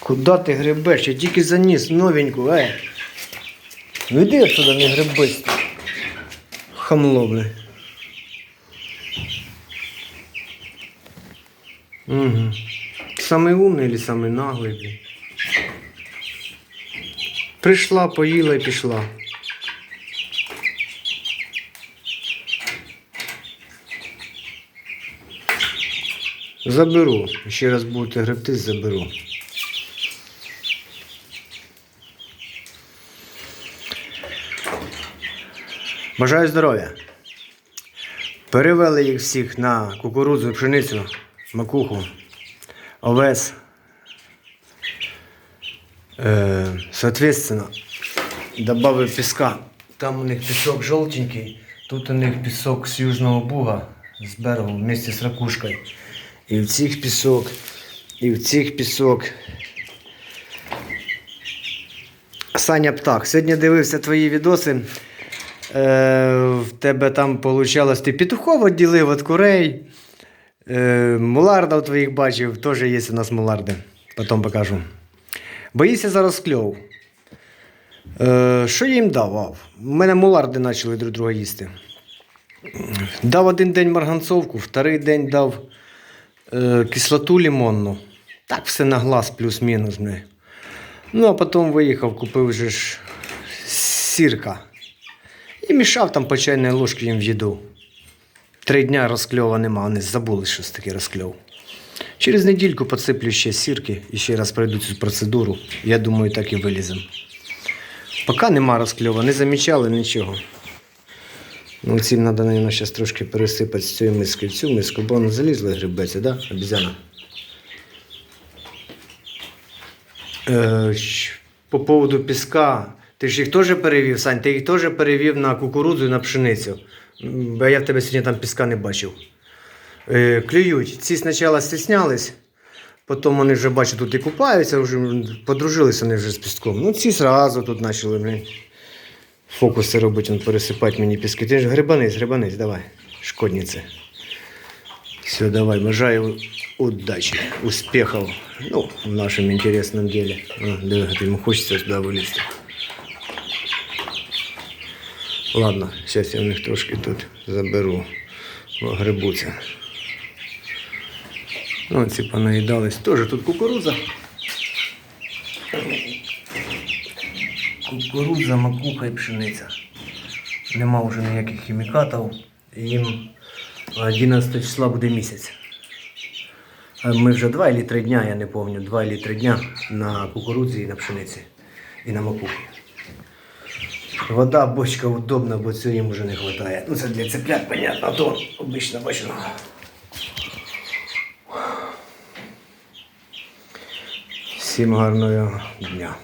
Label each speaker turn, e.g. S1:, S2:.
S1: Куда ти гребеш? Я тільки заніс новеньку, е. Ну йди отсюда, не гребись. Хамло, бля. Угу. Самый умный или самый наглый, блин? Прийшла, поїла і пішла. Заберу. Ще раз будете гребти, заберу. Бажаю здоров'я. Перевели їх всіх на кукурудзу, пшеницю, макуху, овес. Е, соответственно, добавив піска. Там у них пісок жовтенький, тут у них пісок з Южного Буга, з берегу вместе з ракушкою. І в цих пісок, і в цих пісок. Саня Птах, сьогодні дивився твої відоси. Е, в тебе там вийшло, ти петухов відділив від курей. Е, муларда у твоїх бачив, теж є у нас муларди. Потім покажу. Боїся за розкльов. Е, що я їм давав? У мене муларди почали друг друга їсти. Дав один день марганцовку, вторий день дав е, кислоту лимонну. Так все на глаз, плюс-мінус. Ну, а потім виїхав, купив вже ж сірка. І мішав там по чайній ложці їм в їду. Три дня розкльова нема, вони забули, що таке розкльов. Через недільку посиплю ще сірки і ще раз пройду цю процедуру. Я думаю, так і виліземо. Поки нема розкльова, не замічали нічого. Ну, цим треба, мабуть, зараз трошки пересипати з цієї миски в цю миску, бо воно залізли грибеться, да? Обізяна. Е, по поводу піска. Ти ж їх теж перевів, Сань, ти їх теж перевів на кукурудзу і на пшеницю. Бо я в тебе сьогодні там піска не бачив. Е, клюють. Ці спочатку стіснялись, потім вони вже бачу, тут і купаються, вже подружилися вони вже з піском. Ну, ці зразу тут почали блін, фокуси робити, пересипати мені піски. Ти ж грибанець, грибанець, давай, шкодниці. Все, давай, бажаю удачи, успехов ну, в нашем интересном деле. А, да, ему хочется сюда. Ладно, сейчас я у них трошки тут заберу, грибуться. Ну, ці понаїдались. Тоже тут кукуруза. Кукурудза, макуха і пшениця. Нема вже ніяких хімікатів. Їм 11 числа буде місяць. Ми вже 2 чи 3 дня, я не пам'ятаю, 2 чи 3 дня на кукурудзі і на пшениці. І на макухі. Вода, бочка удобна, бо цього їм вже не вистачає. Ну це для цеплят, понятно, а то обично бачу. Всім гарного дня.